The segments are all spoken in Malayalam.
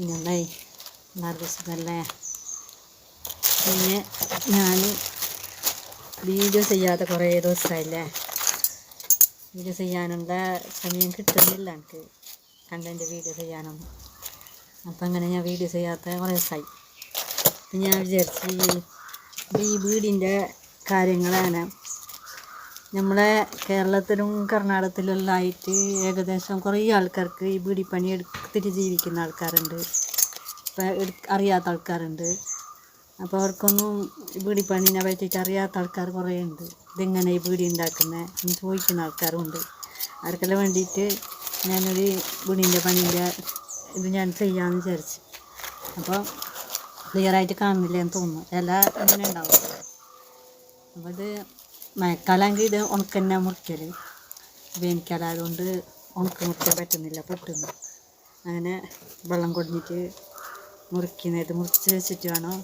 പിന്നെന്തായി എല്ലാവർക്കും സുഖമല്ലേ പിന്നെ ഞാൻ വീഡിയോ ചെയ്യാതെ കുറേ ദിവസമായില്ലേ വീഡിയോ ചെയ്യാനുള്ള സമയം കിട്ടുന്നില്ല എനിക്ക്. കണ്ടന്റ് വീഡിയോ ചെയ്യാനൊന്നും അപ്പം അങ്ങനെ ഞാൻ വീഡിയോ ചെയ്യാത്ത കുറേ ദിവസമായി അപ്പം ഞാൻ വിചാരിച്ച് ഈ വീടിന്റെ കാര്യങ്ങളാണ് നമ്മളെ കേരളത്തിലും കർണാടകത്തിലും എല്ലാം ആയിട്ട് ഏകദേശം കുറേ ആൾക്കാർക്ക് ഈ ബീഡിപ്പണി എടുത്തിട്ട് ജീവിക്കുന്ന ആൾക്കാരുണ്ട്. അറിയാത്ത ആൾക്കാരുണ്ട്. അപ്പോൾ അവർക്കൊന്നും വീടി പണിനെ പറ്റിയിട്ട് അറിയാത്ത ആൾക്കാർ കുറേ ഉണ്ട്. ഇതെങ്ങനെ ഈ വീടി ഉണ്ടാക്കുന്നത് എന്ന് ചോദിക്കുന്ന ആൾക്കാരും ഉണ്ട്. അവർക്കെല്ലാം വേണ്ടിയിട്ട് ഞാനൊരു വീടിന്റെ പണീന്റെ ഇത് ഞാൻ ചെയ്യാമെന്ന് വിചാരിച്ചു. അപ്പോൾ ക്ലിയറായിട്ട് കാണുന്നില്ല എന്ന് തോന്നുന്നു. ഇല അങ്ങനെ ഉണ്ടാവും. അപ്പോൾ ഇത് മഴക്കാലമെങ്കിൽ ഇത് ഉണക്കന്നെ മുറിക്കൽ വേനൽക്കാലം ആയതുകൊണ്ട് ഉണക്ക് മുറിക്കാൻ പറ്റുന്നില്ല പൊട്ടുന്നു. അങ്ങനെ വെള്ളം കൊടിഞ്ഞിട്ട് മുറിക്കുന്നത് മുറിച്ച് വെച്ചിട്ട് വേണം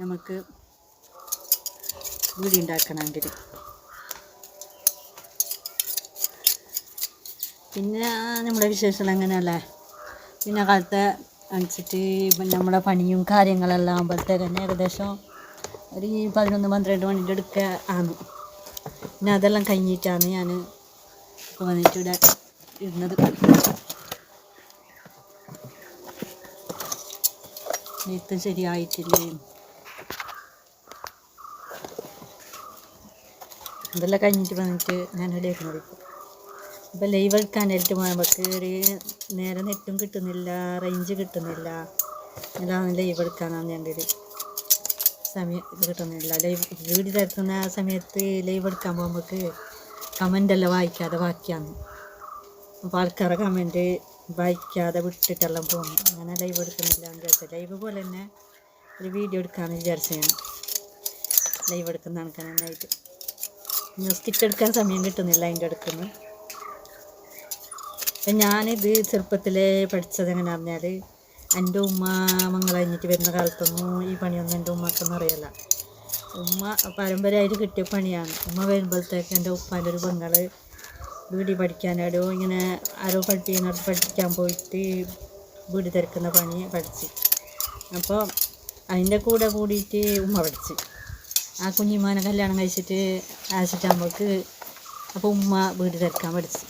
നമുക്ക് വീടി ഉണ്ടാക്കണമെങ്കിൽ. പിന്നെ നമ്മുടെ വിശേഷം അങ്ങനെയല്ലേ പിന്നെ കാലത്തെ ഇപ്പം നമ്മുടെ പണിയും കാര്യങ്ങളെല്ലാം ആകുമ്പോഴത്തേക്ക് തന്നെ ഏകദേശം ഒരു പതിനൊന്ന് പന്ത്രണ്ട് മണിന്റെ അടുക്ക ആണ് പിന്നെ അതെല്ലാം കഴിഞ്ഞിട്ടാണ് ഞാൻ ഇപ്പോൾ വന്നിട്ട് ഇവിടെ ഇരുന്നത്. നെയ്ത്ത് ശരിയായിട്ടില്ലേ? അതെല്ലാം കഴിഞ്ഞിട്ട് വന്നിട്ട് ഞാൻ ഇവിടെ നോക്കും ഇപ്പോൾ ലൈവ് ലൈവ് എടുക്കാനായിട്ട് നമുക്ക് ഒരു നേരെ നെറ്റും കിട്ടുന്നില്ല റേഞ്ച് കിട്ടുന്നില്ല. ഇതാണ് ലൈവ് എടുക്കാനാണ് ഞാൻ സമയം ഇത് കിട്ടുന്നില്ല. ലൈവ് വീട് ആ സമയത്ത് ലൈവ് എടുക്കാൻ പോകുമ്പോൾ കമന്റ് എല്ലാം വായിക്കാതെ ബാക്കിയാണ്. അപ്പോൾ ആൾക്കാരുടെ കമന്റ് വായിക്കാതെ വിട്ടിട്ടെല്ലാം പോകുന്നു. അങ്ങനെ ലൈവ് എടുക്കുന്നില്ല എന്ന് വിചാരിച്ചു. ലൈവ് പോലെ തന്നെ ഒരു വീഡിയോ എടുക്കാമെന്ന് വിചാരിച്ചാണ് ലൈവ് എടുക്കുന്ന നന്നായിട്ട് ഇന്ന് സ്കിറ്റ് എടുക്കാൻ സമയം കിട്ടുന്നില്ല അതിന്റെ എടുക്കുന്നു അപ്പം ഞാനിത് ചെറുപ്പത്തിലേ പഠിച്ചത് എങ്ങനെ പറഞ്ഞാൽ എന്റെ ഉമ്മ മംഗള കഴിഞ്ഞിട്ട് വരുന്ന കാലത്തൊന്നും ഈ പണിയൊന്നും എന്റെ ഉമ്മക്കൊന്നും അറിയില്ല. ഉമ്മ പാരമ്പര്യമായിട്ട് കിട്ടിയ പണിയാണ്. ഉമ്മ വരുമ്പോഴത്തേക്ക് എന്റെ ഉപ്പാന്റെ ഒരു പെങ്ങൾ വീടി പഠിക്കാനായിട്ട് ഇങ്ങനെ ആരോ പഠിപ്പിക്കുന്നിടത്ത് പഠിക്കാൻ പോയിട്ട് വീട് തിരക്കുന്ന പണി പഠിച്ച്. അപ്പോൾ അതിന്റെ കൂടെ കൂടിയിട്ട് ഉമ്മ പഠിച്ച്. ആ കുഞ്ഞിമാനെ കല്യാണം കഴിച്ചിട്ട് ആശിച്ചാകുമ്പോൾക്ക് അപ്പോൾ ഉമ്മ വീട് തിരക്കാൻ പഠിച്ച്.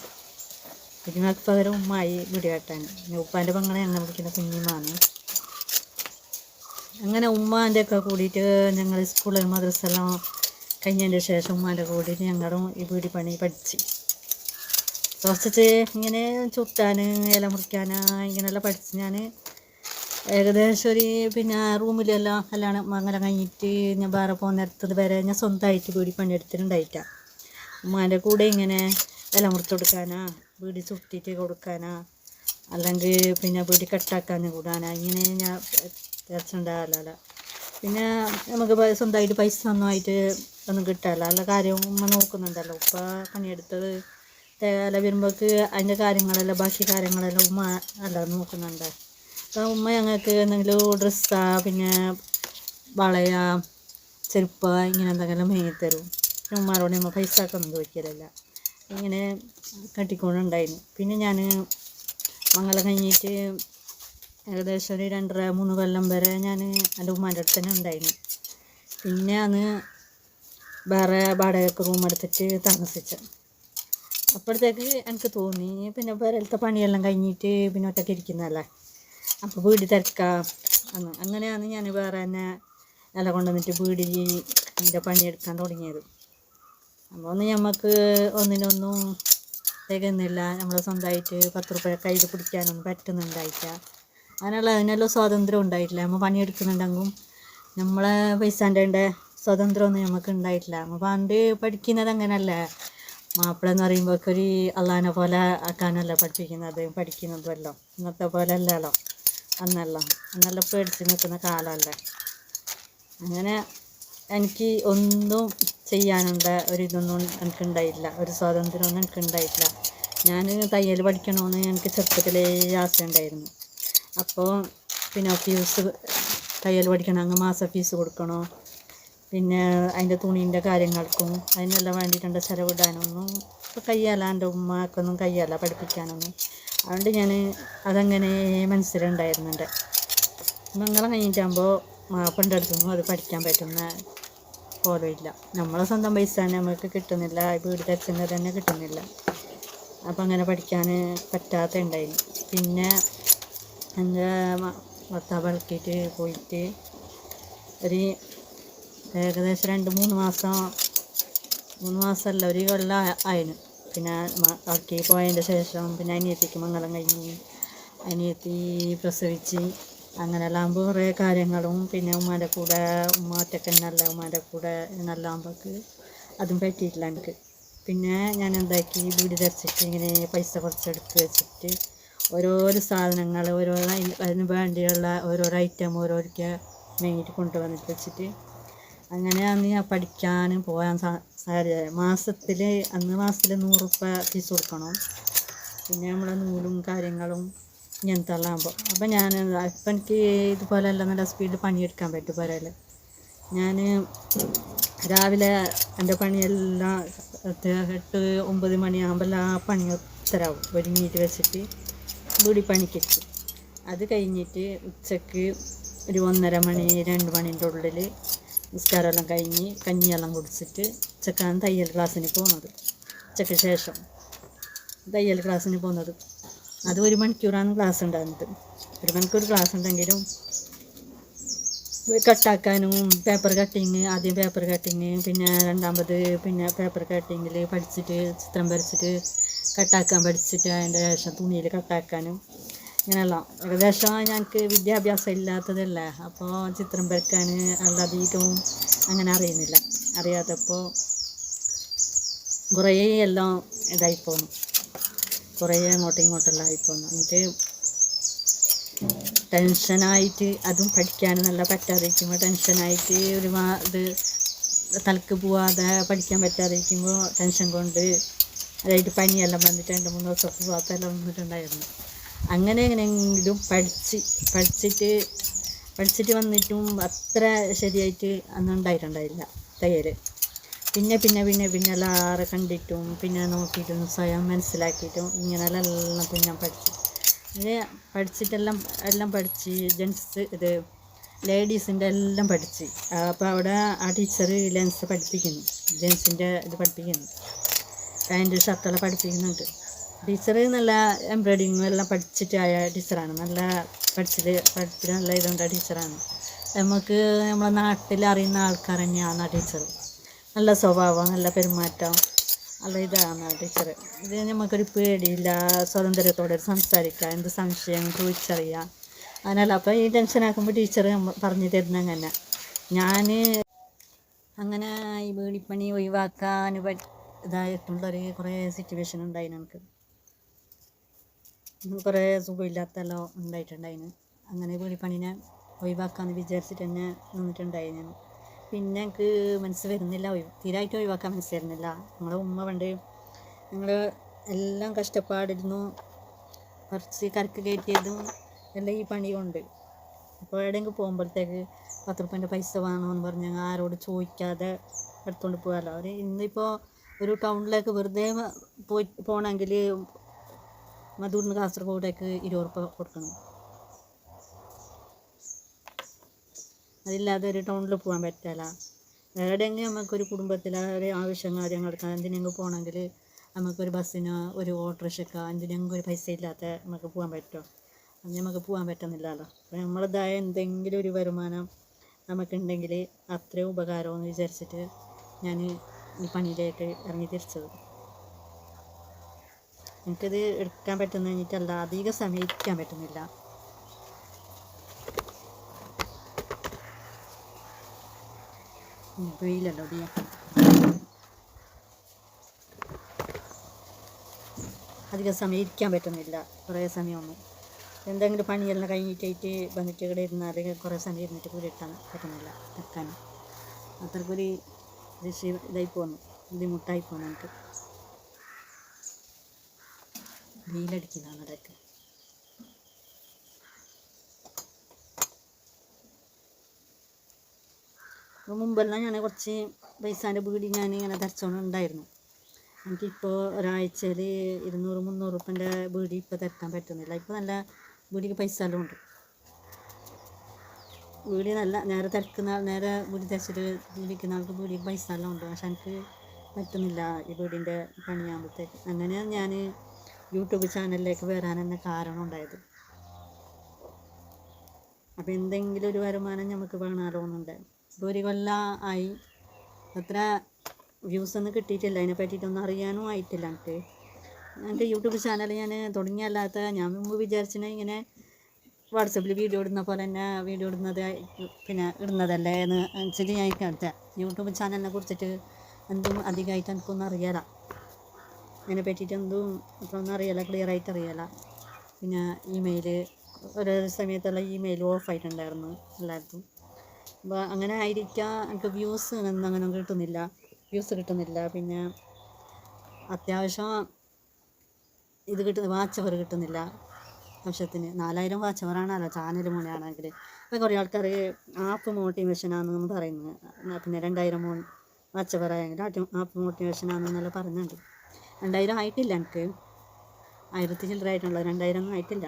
കുഞ്ഞിമാക്ക് പകരം ഉമ്മായി വീട് കെട്ടാൻ. ഉപ്പാന്റെ പങ്ങളെ ഞങ്ങൾ വിളിക്കുന്ന കുഞ്ഞിമാണ് അങ്ങനെ ഉമ്മാന്റെ ഒക്കെ കൂടിയിട്ട് ഞങ്ങൾ സ്കൂളിൽ മദ്രസെല്ലാം കഴിഞ്ഞതിന്റെ ശേഷം ഉമ്മാന്റെ കൂടിയിട്ട് ഞങ്ങളും ഈ വീടി പണി പഠിച്ച്. കുറച്ചിട്ട് ഇങ്ങനെ ചുട്ടാൻ ഇല മുറിക്കാനാ ഇങ്ങനെയെല്ലാം പഠിച്ച് ഞാൻ ഏകദേശം ഒരു പിന്നെ റൂമിലെല്ലാം കല്യാണം അങ്ങനെ കഴിഞ്ഞിട്ട് ഞാൻ വേറെ പോകുന്നിടത്തത് വരെ ഞാൻ സ്വന്തമായിട്ട് കൂടി പണിയെടുത്തിട്ടുണ്ടായിട്ടാണ് ഉമ്മാന്റെ കൂടെ ഇങ്ങനെ ഇല മുറിച്ച് കൊടുക്കാനാ വീട് ചുട്ടിട്ട് കൊടുക്കാനാ അല്ലെങ്കിൽ പിന്നെ വീട് കട്ടാക്കാൻ കൂടാനാ ഇങ്ങനെ ഞാൻ വിചാരിച്ചിട്ടുണ്ടാവില്ല പിന്നെ നമുക്ക് സ്വന്തമായിട്ട് പൈസ ഒന്നും ആയിട്ട് ഒന്നും കിട്ടാല്ല കാര്യം ഉമ്മ നോക്കുന്നുണ്ടല്ലോ. ഉപ്പ പണിയെടുത്തത് തേല വരുമ്പോൾക്ക് അതിന്റെ കാര്യങ്ങളെല്ലാം ബാക്കി കാര്യങ്ങളെല്ലാം ഉമ്മ അല്ല നോക്കുന്നുണ്ട്. അപ്പോൾ ഉമ്മ ഞങ്ങൾക്ക് എന്തെങ്കിലും ഡ്രസ്സാ പിന്നെ വളയ ചെരുപ്പ് ഇങ്ങനെ എന്തെങ്കിലും മേങ്ങി തരും. ഉമ്മാരോട് നമ്മൾ പൈസ ഒക്കെ ഒന്നും ചോദിക്കലില്ല. ഇങ്ങനെ കട്ടിക്കൊണ്ടുണ്ടായിരുന്നു പിന്നെ ഞാൻ മംഗലം കഴിഞ്ഞിട്ട് ഏകദേശം ഒരു രണ്ടര മൂന്ന് കൊല്ലം വരെ ഞാൻ എന്റെ ഉമ്മാന്റെ അടുത്ത് തന്നെ ഉണ്ടായിരുന്നു പിന്നെ അന്ന് വേറെ വാടകയ്ക്ക് റൂം എടുത്തിട്ട് അപ്പോഴത്തേക്ക് എനിക്ക് തോന്നി പിന്നെ വേറെ പണിയെല്ലാം കഴിഞ്ഞിട്ട് പിന്നെ ഒറ്റയ്ക്ക് ഇരിക്കുന്നതല്ലേ? അപ്പോൾ വീട് തിരക്കാം. അങ്ങനെയാണ് ഞാൻ വേറെ തന്നെ നില കൊണ്ടുവന്നിട്ട് വീട് എന്റെ പണിയെടുക്കാൻ തുടങ്ങിയത്. അപ്പോൾ ഒന്ന് നമുക്ക് ഒന്നിനൊന്നും തികയുന്നില്ല. നമ്മൾ സ്വന്തമായിട്ട് പത്ത് റുപ്യ കയ്യിൽ പിടിക്കാനൊന്നും പറ്റുന്നുണ്ടായില്ല. അങ്ങനെയുള്ള അതിനെല്ലാം സ്വാതന്ത്ര്യം ഉണ്ടായിട്ടില്ല. നമ്മൾ പണിയെടുക്കുന്നുണ്ടെങ്കിൽ നമ്മളെ പൈസന്റെ സ്വാതന്ത്ര്യമൊന്നും നമുക്ക് ഉണ്ടായിട്ടില്ല. നമ്മൾ പണ്ട് പഠിക്കുന്നത് അങ്ങനെയല്ലേ മാപ്പിള എന്ന് പറയുമ്പോൾ ഒരു അള്ളാനെ പോലെ ആക്കാനല്ല പഠിപ്പിക്കുന്നത് പഠിക്കുന്നതുമല്ലോ. ഇന്നത്തെ പോലെ അല്ലല്ലോ അന്നല്ല അന്നല്ല പേടിച്ച് നിൽക്കുന്ന കാലമല്ലേ. അങ്ങനെ എനിക്ക് ഒന്നും ചെയ്യാനുള്ള ഒരിതൊന്നും എനിക്കുണ്ടായില്ല. ഒരു സ്വാതന്ത്ര്യമൊന്നും എനിക്കുണ്ടായില്ല. ഞാൻ തയ്യൽ പഠിക്കണമെന്ന് എനിക്ക് ചെറുപ്പത്തിലേ ആശയുണ്ടായിരുന്നു. അപ്പോൾ പിന്നെ ഫീസ് തയ്യൽ പഠിക്കണമെങ്കിൽ മാസ ഫീസ് കൊടുക്കണോ? പിന്നെ അതിന്റെ തുണീന്റെ കാര്യങ്ങൾക്കും അതിനെല്ലാം വേണ്ടിയിട്ടുണ്ട് ചിലവിടാനൊന്നും. ഇപ്പോൾ കയ്യല്ല എന്റെ ഉമ്മക്കൊന്നും കയ്യല്ല പഠിപ്പിക്കാനൊന്നും. അതുകൊണ്ട് ഞാൻ അതങ്ങനെ മനസ്സിലുണ്ടായിരുന്നുണ്ട്. മംഗളം കഴിഞ്ഞിട്ടാകുമ്പോൾ മാപ്പിന്റെ അടുത്തൊന്നും അത് പഠിക്കാൻ പറ്റുന്ന പോലുമില്ല. നമ്മളെ സ്വന്തം പൈസ തന്നെ നമുക്ക് കിട്ടുന്നില്ല വീട് അച്ഛന്റെ തന്നെ കിട്ടുന്നില്ല. അപ്പം അങ്ങനെ പഠിക്കാൻ പറ്റാത്ത ഉണ്ടായിരുന്നു പിന്നെ എന്റെ ഭർത്താവ് ഇളക്കിയിട്ട് പോയിട്ട് ഒരു ഏകദേശം രണ്ട് മൂന്ന് മാസം മൂന്ന് മാസമല്ല ഒരു കൊല്ലം ആയിന്. പിന്നെ ആക്കി പോയതിന്റെ ശേഷം പിന്നെ അനിയത്തിക്ക് മംഗളം കഴിഞ്ഞ് അനിയത്തി പ്രസവിച്ച് അങ്ങനെല്ലാകുമ്പോൾ കുറേ കാര്യങ്ങളും പിന്നെ ഉമ്മാന്റെ കൂടെ ഉമ്മ നല്ല ഉമ്മാന്റെ കൂടെ നല്ല ആകുമ്പോൾക്ക് അതും പറ്റിയിട്ടില്ല എനിക്ക്. പിന്നെ ഞാൻ എന്താക്കി വീട് ധരിച്ചിട്ട് ഇങ്ങനെ പൈസ കുറച്ചെടുത്ത് വെച്ചിട്ട് ഓരോരോ സാധനങ്ങൾ ഓരോ അതിന് വേണ്ടിയുള്ള ഓരോരോ ഐറ്റം ഓരോരിക്ക മെയിൻ കൊണ്ടുവന്നിട്ട് വെച്ചിട്ട് അങ്ങനെയാണ് ഞാൻ പഠിക്കാൻ പോകാൻ സാധ്യത. മാസത്തിൽ അന്ന് മാസത്തിൽ നൂറ് റുപ്യ ഫീസ് കൊടുക്കണം. പിന്നെ നമ്മളെ നൂലും കാര്യങ്ങളും ഇങ്ങനത്തെ എല്ലാം ആകുമ്പോൾ അപ്പം ഞാൻ ഇപ്പം എനിക്ക് ഇതുപോലെയല്ല നല്ല സ്പീഡിൽ പണിയെടുക്കാൻ പറ്റും പുരയിൽ ഞാൻ രാവിലെ എന്റെ പണിയെല്ലാം എട്ട് ഒമ്പത് മണിയാകുമ്പോൾ ആ പണി ഉത്തരവും. ഒരുങ്ങിയിട്ട് വെച്ചിട്ട് വീടി പണിക്കെത്തി അത് കഴിഞ്ഞിട്ട് ഉച്ചയ്ക്ക് ഒരു ഒന്നര മണി രണ്ട് മണീന്റെ ഉള്ളിൽ നിസ്കാരമെല്ലാം കഴിഞ്ഞ് കഞ്ഞിയെല്ലാം കുടിച്ചിട്ട് ഉച്ചക്കാണ് തയ്യൽ ക്ലാസ്സിന് പോകുന്നത് ഉച്ചയ്ക്ക് ശേഷം തയ്യൽ ക്ലാസ്സിന് പോകുന്നത് അത് ഒരു മണിക്കൂറാണ് ക്ലാസ് ഉണ്ടാകുന്നത് ഒരു മണിക്കൂർ ക്ലാസ് ഉണ്ടെങ്കിലും കട്ടാക്കാനും പേപ്പർ കട്ടിങ് ആദ്യം പേപ്പർ കട്ടിങ് പിന്നെ രണ്ടാമത് പിന്നെ പേപ്പർ കട്ടിങ്ങിൽ പഠിച്ചിട്ട് ചിത്രം വരച്ചിട്ട് കട്ടാക്കാൻ പഠിച്ചിട്ട് അതിന്റെ ശേഷം തുണിയിൽ കട്ടാക്കാനും ഇങ്ങനെയെല്ലാം ഏകദേശം ഞങ്ങൾക്ക് വിദ്യാഭ്യാസം ഇല്ലാത്തതല്ലേ? അപ്പോൾ ചിത്രം വരയ്ക്കാൻ ഉള്ള അധികവും അങ്ങനെ അറിയുന്നില്ല. അറിയാത്തപ്പോൾ കുറേ എല്ലാം ഇതായിപ്പോന്നു കുറേ അങ്ങോട്ടും ഇങ്ങോട്ടെല്ലാം ആയിപ്പോന്നു എന്നിട്ട് ടെൻഷനായിട്ട് അതും പഠിക്കാൻ നല്ല പറ്റാതിരിക്കുമ്പോൾ ടെൻഷനായിട്ട് ഒരു ഇത് തലക്ക് പോവാതെ പഠിക്കാൻ പറ്റാതിരിക്കുമ്പോൾ ടെൻഷൻ കൊണ്ട് അതായിട്ട് പനിയെല്ലാം വന്നിട്ട് രണ്ട് മൂന്ന് ദിവസം പോവാത്തെല്ലാം വന്നിട്ടുണ്ടായിരുന്നു അങ്ങനെ എങ്ങനെയെങ്കിലും പഠിച്ച് പഠിച്ചിട്ട് പഠിച്ചിട്ട് വന്നിട്ടും അത്ര ശരിയായിട്ട് അന്ന് ഉണ്ടായിട്ടുണ്ടായില്ല തയ്യൽ പിന്നെ പിന്നെ പിന്നെ പിന്നെ എല്ലാവരെ കണ്ടിട്ടും പിന്നെ നോക്കിയിട്ടും സ്വയം മനസ്സിലാക്കിയിട്ടും ഇങ്ങനെയെല്ലാം പിന്നെ പഠിച്ചു. അങ്ങനെ പഠിച്ചിട്ടെല്ലാം എല്ലാം പഠിച്ച് ജെൻസ് ഇത് ലേഡീസിന്റെ എല്ലാം പഠിച്ച്. അപ്പോൾ അവിടെ ആ ടീച്ചർ ലെൻസ് പഠിപ്പിക്കുന്നു ജെൻസിന്റെ ഇത് പഠിപ്പിക്കുന്നു. പാന്റ് ഷർട്ടെല്ലാം പഠിപ്പിക്കുന്നുണ്ട്. ടീച്ചർ നല്ല എംബ്രോയിഡിങ് എല്ലാം പഠിച്ചിട്ടായ ടീച്ചറാണ്. നല്ല പഠിച്ചിട്ട് പഠിച്ചിട്ട് നല്ല ഇതുണ്ട ടീച്ചറാണ്. നമുക്ക് നമ്മളെ നാട്ടിൽ അറിയുന്ന ആൾക്കാർ തന്നെയാണ് ടീച്ചർ. നല്ല സ്വഭാവം നല്ല പെരുമാറ്റം നല്ല ഇതാണ് ടീച്ചർ. ഇത് നമുക്കൊരു പേടിയില്ല സ്വാതന്ത്ര്യത്തോടെ സംസാരിക്കാം എന്ത് സംശയം ചോദിച്ചറിയാം. അങ്ങനെയല്ല അപ്പോൾ ഈ ടെൻഷനാക്കുമ്പോൾ ടീച്ചർ പറഞ്ഞു തരുന്ന അങ്ങനെ. ഞാൻ അങ്ങനെ ഈ വീടിപ്പണി ഒഴിവാക്കാൻ ഇതായിട്ടുള്ളൊരു കുറേ സിറ്റുവേഷൻ ഉണ്ടായി നമുക്ക്. കുറേ സുഖമില്ലാത്തെല്ലാം ഉണ്ടായിട്ടുണ്ടായിന്. അങ്ങനെ വീടിപ്പണിനെ ഒഴിവാക്കാമെന്ന് വിചാരിച്ചിട്ട് തന്നെ നിന്നിട്ടുണ്ടായി ഞാൻ പിന്നെ എനിക്ക് മനസ്സ് വരുന്നില്ല. തീരായിട്ട് ഒഴിവാക്കാൻ മനസ്സ് വരുന്നില്ല. ഞങ്ങളെ ഉമ്മ പണ്ട് ഞങ്ങൾ എല്ലാം കഷ്ടപ്പാടിരുന്നു. കുറച്ച് കരക്ക് കയറ്റിയതും എല്ലാം ഈ പണി കൊണ്ട്. അപ്പോൾ എവിടെയെങ്കിലും പോകുമ്പോഴത്തേക്ക് പത്ത് റുപ്യന്റെ പൈസ വേണമെന്ന് പറഞ്ഞ് ആരോട് ചോദിക്കാതെ എടുത്തുകൊണ്ട് പോകാമല്ലോ. അവർ ഇന്നിപ്പോൾ ഒരു ടൗണിലേക്ക് വെറുതെ പോയി പോകണമെങ്കിൽ മധൂറിന് കാസർഗോഡേക്ക് ഇരുപത് റുപ്യ കൊടുക്കണം. അതില്ലാതെ ഒരു ടൗണിൽ പോകാൻ പറ്റില്ല എവിടെയെങ്കിലും നമുക്കൊരു കുടുംബത്തിൽ ഒരു ആവശ്യം കാര്യങ്ങൾക്ക് എന്തിനെങ്കിലും പോകണമെങ്കിൽ നമുക്കൊരു ബസ്സിനോ ഒരു ഓട്ടോറിക്ഷക്കോ എന്തിനെങ്കിലും ഒരു പൈസ ഇല്ലാത്ത നമുക്ക് പോകാൻ പറ്റുമോ? അത് നമുക്ക് പോകാൻ പറ്റുന്നില്ലല്ലോ. അപ്പോൾ നമ്മളതായ എന്തെങ്കിലും ഒരു വരുമാനം നമുക്കുണ്ടെങ്കിൽ അത്രയും ഉപകാരമെന്ന് വിചാരിച്ചിട്ട് ഞാൻ ഈ പണിയിലേക്ക് ഇറങ്ങി തിരിച്ചത്. എനിക്കത് എടുക്കാൻ പറ്റുന്ന കഴിഞ്ഞിട്ടല്ല അധികം സമയിക്കാൻ പറ്റുന്നില്ല. വെയിലല്ലോ ഡിയ അധികം സമയം ഇരിക്കാൻ പറ്റുന്നില്ല കുറേ സമയമൊന്നും. എന്തെങ്കിലും പണിയെല്ലാം കഴിഞ്ഞിട്ടായിട്ട് വന്നിട്ട് ഇവിടെ ഇരുന്നാൽ കുറേ സമയം ഇരുന്നിട്ട് കൂടി ഇട്ടാൻ പറ്റുന്നില്ല നിൽക്കാൻ അത്രക്കൊരു ഇതായി പോന്നു ബുദ്ധിമുട്ടായി പോന്നു എനിക്ക്. വെയിലടിക്കുന്നതാണ് നടക്ക് മുമ്പെല്ലാം ഞാൻ കുറച്ച് പൈസാന്റെ വീട് ഞാൻ ഇങ്ങനെ ധരിച്ചോണ്ടുണ്ടായിരുന്നു എനിക്കിപ്പോൾ ഒരാഴ്ചയിൽ ഇരുന്നൂറ് മുന്നൂറ് ഉറുപ്പന്റെ ബീഡി ഇപ്പോൾ തിരക്കാൻ പറ്റുന്നില്ല. ഇപ്പോൾ നല്ല വീടിക്ക് പൈസ എല്ലാം ഉണ്ട്. വീടി നല്ല നേരെ തിരക്കുന്ന നേരെ ബീഡി തിരച്ചിട്ട് ജീവിക്കുന്ന ആൾക്ക് വീടിക്ക് പൈസ എല്ലാം ഉണ്ട്. പക്ഷെ എനിക്ക് പറ്റുന്നില്ല ഈ വീടിന്റെ പണിയാകുമ്പോഴത്തേക്ക്. അങ്ങനെ ഞാൻ യൂട്യൂബ് ചാനലിലേക്ക് വരാൻ തന്നെ കാരണം ഉണ്ടായത്. അപ്പോൾ എന്തെങ്കിലും ഒരു വരുമാനം നമുക്ക് വേണമല്ലോ എന്നുണ്ട് ഇപ്പോൾ ഒരു കൊല്ലം ആയി. അത്ര വ്യൂസ് ഒന്നും കിട്ടിയിട്ടില്ല. അതിനെ പറ്റിയിട്ടൊന്നും അറിയാനും ആയിട്ടില്ല എനിക്ക്. എന്റെ യൂട്യൂബ് ചാനൽ ഞാൻ തുടങ്ങിയല്ലാത്ത ഞാൻ മുമ്പ് വിചാരിച്ചിനെ ഇങ്ങനെ വാട്സപ്പിൽ വീഡിയോ ഇടുന്ന പോലെ തന്നെ വീഡിയോ ഇടുന്നത് പിന്നെ ഇടുന്നതല്ലേ എന്ന് വെച്ചിട്ട് ഞാൻ കേട്ട യൂട്യൂബ് ചാനലിനെ കുറിച്ചിട്ട് എന്തും അധികമായിട്ട് എനിക്കൊന്നും അറിയാല അതിനെ പറ്റിയിട്ട് എന്തും ഇപ്പം അറിയില്ല ക്ലിയർ ആയിട്ട് അറിയില്ല. പിന്നെ ഇമെയിൽ ഓരോ സമയത്തുള്ള ഇമെയിൽ ഓഫ് ആയിട്ടുണ്ടായിരുന്നു എല്ലായിടത്തും. അപ്പോൾ അങ്ങനെ ആയിരിക്കാം എനിക്ക് വ്യൂസ് ഒന്നും അങ്ങനെ കിട്ടുന്നില്ല. വ്യൂസ് കിട്ടുന്നില്ല പിന്നെ അത്യാവശ്യം ഇത് കിട്ടുന്ന വാച്ച് അവർ കിട്ടുന്നില്ല ആവശ്യത്തിന്. നാലായിരം വാച്ച് അവറാണല്ലോ ചാനൽ മോണിയാണെങ്കിൽ അപ്പോൾ കുറേ ആൾക്കാർ ആപ്പ് മോട്ടിവേഷനാണെന്ന് പറയുന്നു. എന്നാ പിന്നെ രണ്ടായിരം മോൺ വാച്ച് അവറായെങ്കിൽ ആപ്പ് മോട്ടിവേഷനാണെന്നെല്ലാം പറയുന്നുണ്ട് രണ്ടായിരം ആയിട്ടില്ല എനിക്ക്. ആയിരത്തി ചില്ലറ ആയിട്ടുള്ളത്. രണ്ടായിരം ഒന്നും ആയിട്ടില്ല.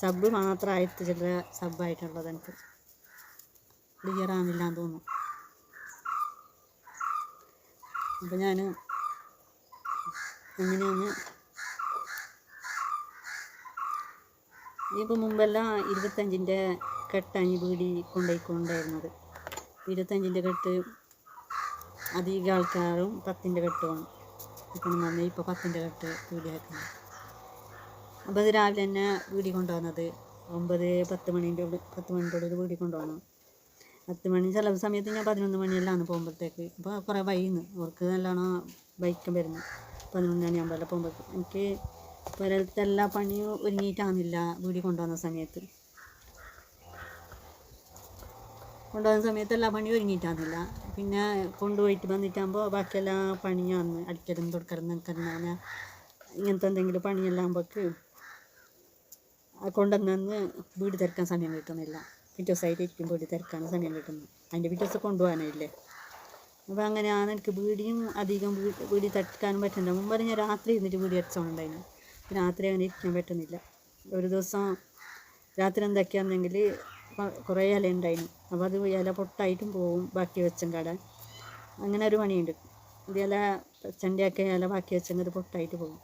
സബ് മാത്രം ആയിരത്തി ചില്ലറ സബ്ബായിട്ടുള്ളത് എനിക്ക്. ക്ലിയർ ആവുന്നില്ല എന്ന് തോന്നുന്നു. അപ്പം ഞാൻ എങ്ങനെയാണ്? ഇപ്പോൾ മുമ്പെല്ലാം ഇരുപത്തഞ്ചിന്റെ കെട്ടാണ് ഈ വീടി കൊണ്ടുപോയിക്കൊണ്ടായിരുന്നത് ഇരുപത്തഞ്ചിന്റെ കെട്ട് അധികം ആൾക്കാരും പത്തിന്റെ കെട്ടുമാണ് ഇപ്പം നമ്മൾ ഇപ്പോൾ പത്തിന്റെ കെട്ട് വീടിയാക്കുന്നത് അപ്പോൾ അത് രാവിലെ തന്നെ വീടി കൊണ്ടുവന്നത്. ഒമ്പത് പത്ത് മണീന്റെ പത്ത് മണിന്റെ ഉള്ളിൽ വീടി കൊണ്ടുവന്നു പത്ത് മണി ചില സമയത്ത് ഞാൻ പതിനൊന്ന് മണിയെല്ലാം പോകുമ്പോഴത്തേക്ക്. അപ്പോൾ കുറേ വൈകുന്നു. അവർക്ക് നല്ലോണം ബൈക്കും വരുന്നു. പതിനൊന്ന് മണിയാകുമ്പോൾ പോകുമ്പോഴത്തേക്ക്. എനിക്ക് പുരലത്തെ എല്ലാ പണിയും ഒരുങ്ങിയിട്ടാകുന്നില്ല വീടി കൊണ്ടുവന്ന സമയത്ത്. കൊണ്ടുവന്ന സമയത്ത് എല്ലാ പണി ഒരുങ്ങിയിട്ടാകുന്നില്ല പിന്നെ കൊണ്ടുപോയിട്ട് വന്നിട്ടാകുമ്പോൾ ബാക്കിയെല്ലാ പണിയാന്ന് അടിക്കലും തുടക്കലും നിൽക്കുന്ന ഇങ്ങനത്തെ എന്തെങ്കിലും പണിയെല്ലാം ആകുമ്പോൾക്ക് കൊണ്ടുവന്നു വീട് തിരക്കാൻ സമയം കിട്ടുന്നില്ല. പിറ്റേ ദിവസമായിട്ട് ഇരിക്കുമ്പോൾ വീട് തിരക്കാൻ സമയം കിട്ടുന്നു അതിന്റെ പിറ്റേ ദിവസം കൊണ്ടുപോകാനില്ലേ അപ്പോൾ അങ്ങനെയാണ് എനിക്ക് വീടിയും അധികം വീട് വീടി തട്ടിക്കാനും പറ്റുന്നില്ല. മുമ്പ് ഞാൻ രാത്രി ഇരുന്നിട്ട് വീടി അടിച്ചോണ്ടായിരുന്നു രാത്രി അങ്ങനെ ഇരിക്കാൻ പറ്റുന്നില്ല. ഒരു ദിവസം രാത്രി എന്തൊക്കെയാണെന്നെങ്കിൽ കുറേ ഇല ഉണ്ടായിരുന്നു അപ്പോൾ അത് ഇല പൊട്ടായിട്ടും പോവും ബാക്കി വെച്ചും കടാൻ. അങ്ങനെ ഒരു പണിയുണ്ട്. ഇത് ഇല ചെണ്ടയൊക്കെ ഇല ബാക്കി വെച്ചെങ്കിൽ അത് പൊട്ടായിട്ട് പോകും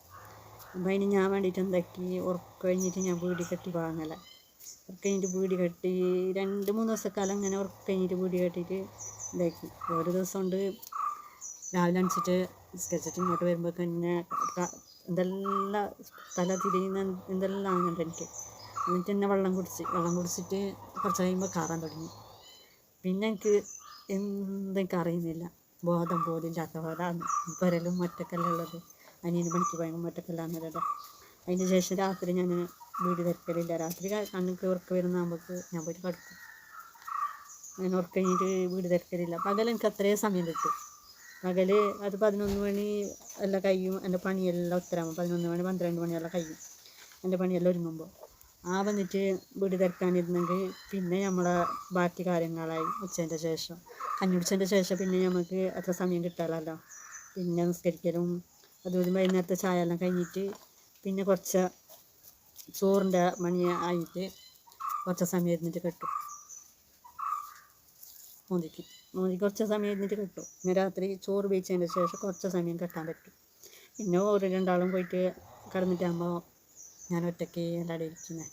അപ്പം അതിന് ഞാൻ വേണ്ടിയിട്ട് എന്താക്കി? ഉറക്കം കഴിഞ്ഞിട്ട് ഞാൻ വീടി കെട്ടി വാങ്ങല. ഉറക്കം കഴിഞ്ഞിട്ട് വീടി കെട്ടി രണ്ട് മൂന്ന് ദിവസക്കാലം അങ്ങനെ ഉറക്കം കഴിഞ്ഞിട്ട് വീടി കെട്ടിയിട്ട് ഇതാക്കി. ഒരു ദിവസം കൊണ്ട് രാവിലെ അണിച്ചിട്ട് സ്കെച്ചിട്ട് ഇങ്ങോട്ട് വരുമ്പോൾ തന്നെ എന്തെല്ലാം തല തിരിയുന്ന എന്തെല്ലാം ആകുന്നുണ്ട് എനിക്ക്. എന്നിട്ട് തന്നെ വെള്ളം കുടിച്ച് വെള്ളം കുടിച്ചിട്ട് കുറച്ച് കഴിയുമ്പോൾ കാറാൻ തുടങ്ങി. പിന്നെ എനിക്ക് എന്തെനിക്ക് അറിയുന്നില്ല ബോധം പോലും ഇല്ലാത്ത പോലാണ് പുരലും ഒറ്റക്കെല്ലാം ഉള്ളത്. അനിയന് പണിക്ക് പോയെങ്കിൽ ഒറ്റക്കെല്ലാന്നല്ലേ അതിന് ശേഷം രാത്രി ഞാൻ വീട് തിരക്കലില്ല. രാത്രി കണ്ണിക്ക് ഉറക്കം നമുക്ക് ഞാൻ പോയിട്ട് കിടക്കും. അങ്ങനെ ഉറക്കം കഴിഞ്ഞിട്ട് വീട് തിരക്കലില്ല. പകൽ എനിക്ക് അത്രയും സമയം കിട്ടും. പകൽ അത് പതിനൊന്ന് മണി എല്ലാം കഴിയും. എന്റെ പണിയെല്ലാം ഉത്തരാകുമ്പോൾ പതിനൊന്ന് മണി പന്ത്രണ്ട് മണിയെല്ലാം കഴിയും. എന്റെ പണിയെല്ലാം ഒരുങ്ങുമ്പോൾ ആ വന്നിട്ട് വീട് തിരക്കാനിരുന്നെങ്കിൽ പിന്നെ നമ്മളെ ബാക്കി കാര്യങ്ങളായി ഉച്ചേന്റെ ശേഷം. കഞ്ഞുടിച്ചതിന്റെ ശേഷം പിന്നെ നമുക്ക് അത്ര സമയം കിട്ടാമല്ലോ പിന്നെ നിസ്കരിക്കലും അതുപോലെ വൈകുന്നേരത്തെ ചായ എല്ലാം കഴിഞ്ഞിട്ട് പിന്നെ കുറച്ച് ചോറിന്റെ മണി ആയിട്ട് കുറച്ച് സമയം ഇരുന്നിട്ട് കെട്ടും. മോദിക്ക് മോദി കുറച്ച് സമയം ഇരുന്നിട്ട് കെട്ടും. പിന്നെ രാത്രി ചോറ് വേവിച്ചതിന് ശേഷം കുറച്ച് സമയം കെട്ടാൻ പറ്റും. പിന്നെ ഓരോ രണ്ടാളും പോയിട്ട് കിടന്നിട്ടാകുമ്പോൾ ഞാൻ ഒറ്റയ്ക്ക് എല്ലാവരും ഇരിക്കുന്നത്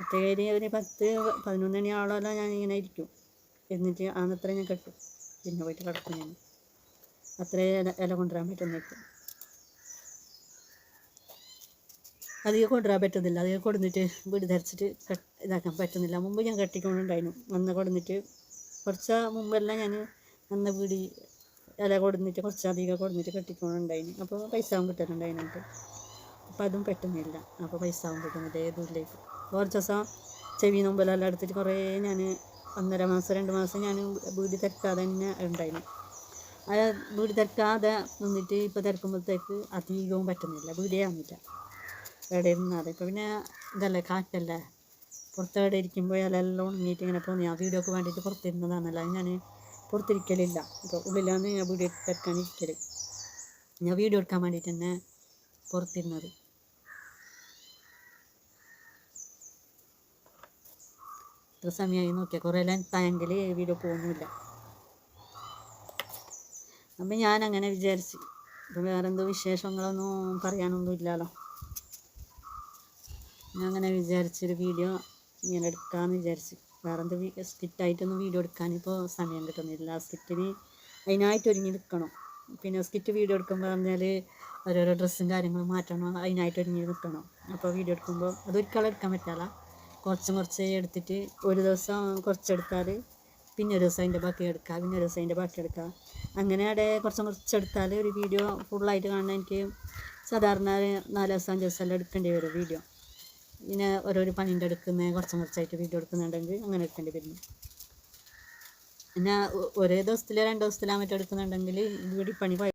ഒറ്റയ്ക്ക് ഒരു പത്ത് പതിനൊന്ന് മണി മണിയാളെല്ലാം ഞാൻ ഇങ്ങനെ ഇരിക്കും. എന്നിട്ട് അന്നത്ര ഞാൻ കെട്ടും. പിന്നെ പോയിട്ട് കിടക്കും ഞാൻ. അത്രേ ഇല ഇല കൊണ്ടുവരാൻ പറ്റുന്ന അധികം കൊണ്ടുവരാൻ പറ്റുന്നില്ല. അധികം കൊടുന്നിട്ട് വീട് ധരിച്ചിട്ട് ഇതാക്കാൻ പറ്റുന്നില്ല. മുമ്പ് ഞാൻ കെട്ടിക്കൊണ്ടുണ്ടായിരുന്നു. അന്ന് കൊടുന്നിട്ട് കുറച്ച് മുമ്പെല്ലാം ഞാൻ അന്ന് വീട് ഇല കൊടുന്നിട്ട് കുറച്ച് അധികം കൊടുന്നിട്ട് കെട്ടിക്കൊണ്ടുണ്ടായിരുന്നു. അപ്പോൾ പൈസ കിട്ടാനുണ്ടായിരുന്നു അപ്പോൾ അതും പെട്ടെന്നില്ല. അപ്പോൾ പൈസ ആവും കിട്ടുന്നില്ല ഏതുമില്ലേക്ക് കുറച്ച് ദിവസം ചെവി നൊമ്പലെല്ലാം എടുത്തിട്ട് കുറേ ഞാൻ ഒന്നര മാസം രണ്ട് മാസം ഞാൻ വീട് തിരക്കാതെ തന്നെ ഉണ്ടായിരുന്നു. അത് വീട് തിരക്കാതെ നിന്നിട്ട് ഇപ്പോൾ തിരക്കുമ്പോഴത്തേക്ക് അധികവും പറ്റുന്നില്ല. വീടേ ആവുന്നില്ല. എവിടെ ഇരുന്നത് ഇപ്പോൾ പിന്നെ ഇതല്ലേ കാറ്റല്ലേ. പുറത്തെവിടെ ഇരിക്കുമ്പോൾ അതെല്ലാം ഉണങ്ങിയിട്ട് ഇങ്ങനെ പോകുന്നു. ആ വീഡിയോക്ക് വേണ്ടിയിട്ട് പുറത്തിരുന്നതാണല്ലോ ഞാൻ പുറത്തിരിക്കലില്ല. ഇപ്പോൾ ഉള്ളിലാണ് ഞാൻ വീഡിയോ തിരക്കാൻ ഇരിക്കൽ ഞാൻ വീഡിയോ എടുക്കാൻ വേണ്ടിയിട്ട് തന്നെ പുറത്തിരുന്നത്. ഇത്ര സമയമായി നോക്കിയാൽ കുറേ ലെങ്തായെങ്കിൽ വീഡിയോ പോകുന്നില്ല അപ്പം ഞാൻ അങ്ങനെ വിചാരിച്ചു. ഇപ്പം വേറെന്തോ വിശേഷങ്ങളൊന്നും പറയാനൊന്നും ഇല്ലല്ലോ ഞാൻ അങ്ങനെ വിചാരിച്ചൊരു വീഡിയോ ഇങ്ങനെ എടുക്കാമെന്ന് വിചാരിച്ചു. വേറെന്ത് സ്കിറ്റായിട്ടൊന്നും വീഡിയോ എടുക്കാൻ ഇപ്പോൾ സമയം കിട്ടുന്നില്ല. സ്കിറ്റിന് അതിനായിട്ട് ഒരുങ്ങി നിൽക്കണം പിന്നെ സ്കിറ്റ് വീഡിയോ എടുക്കുമ്പോൾ പറഞ്ഞാൽ ഓരോരോ ഡ്രസ്സും കാര്യങ്ങളും മാറ്റണം. അതിനായിട്ട് ഒരുങ്ങി നിൽക്കണം അപ്പോൾ വീഡിയോ എടുക്കുമ്പോൾ അതൊരിക്കലും എടുക്കാൻ പറ്റില്ല. കുറച്ച് കുറച്ച് എടുത്തിട്ട് ഒരു ദിവസം കുറച്ചെടുത്താൽ പിന്നെ ഒരു ദിവസം അതിന്റെ ബാക്കി എടുക്കുക പിന്നെ ഒരു ദിവസം അതിന്റെ ബാക്കി എടുക്കുക അങ്ങനെ അവിടെ കുറച്ച് കുറച്ചെടുത്താൽ ഒരു വീഡിയോ ഫുള്ളായിട്ട് കാണാൻ എനിക്ക് സാധാരണ നാല് ദിവസം അഞ്ച് ദിവസം എല്ലാം എടുക്കേണ്ടി വരും വീഡിയോ. പിന്നെ ഓരോരോ പണീന്റെ എടുക്കുന്ന കുറച്ചും കുറച്ചായിട്ട് വീഡിയോ എടുക്കുന്നുണ്ടെങ്കിൽ അങ്ങനെ എടുക്കേണ്ടി വരുന്നു പിന്നെ ഒരേ ദിവസത്തിലോ രണ്ട് ദിവസത്തിലോ മറ്റോ എടുക്കുന്നുണ്ടെങ്കിൽ വീടി പണി